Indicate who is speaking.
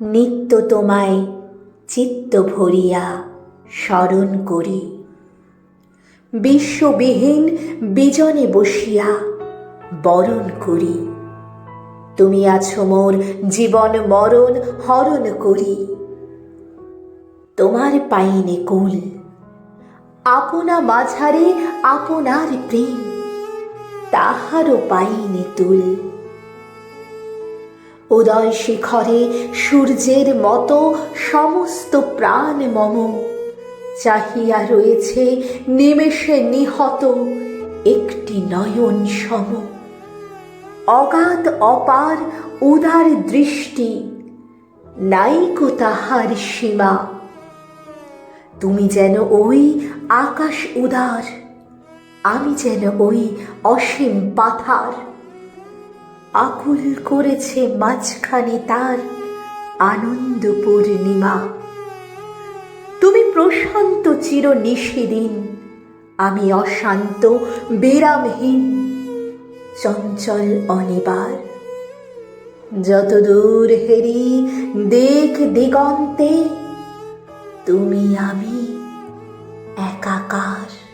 Speaker 1: নিত্য তোমায় চিত্ত ভরিয়া স্মরণ করি। বিশ্ববিহীন বিজনে বসিয়া বরণ করি। তুমি আছো মোর জীবন মরণ হরণ করি। তোমার পাইনে কুল, আপনা মাঝারে আপনার প্রেম তাহারও পাইনে তুল। উদয় শিখরে সূর্যের মতো সমস্ত প্রাণ মম। চাহিয়া রয়েছে নিমেষে নিহত একটি নয়ন সম। অগাধ অপার উদার দৃষ্টি নাইকো তাহার সীমা। তুমি যেন ওই আকাশ উদার, আমি যেন ওই অসীম পাথার। আকুল করেছে মাঝখানে তার আনন্দ পূর্ণিমা তুমি প্রশান্ত চির নিশিদিন আমি অশান্ত, বিরামহীন, চঞ্চল অনিবার। যত দূর হেরি দেখ দিগন্তে, তুমি আমি একাকার।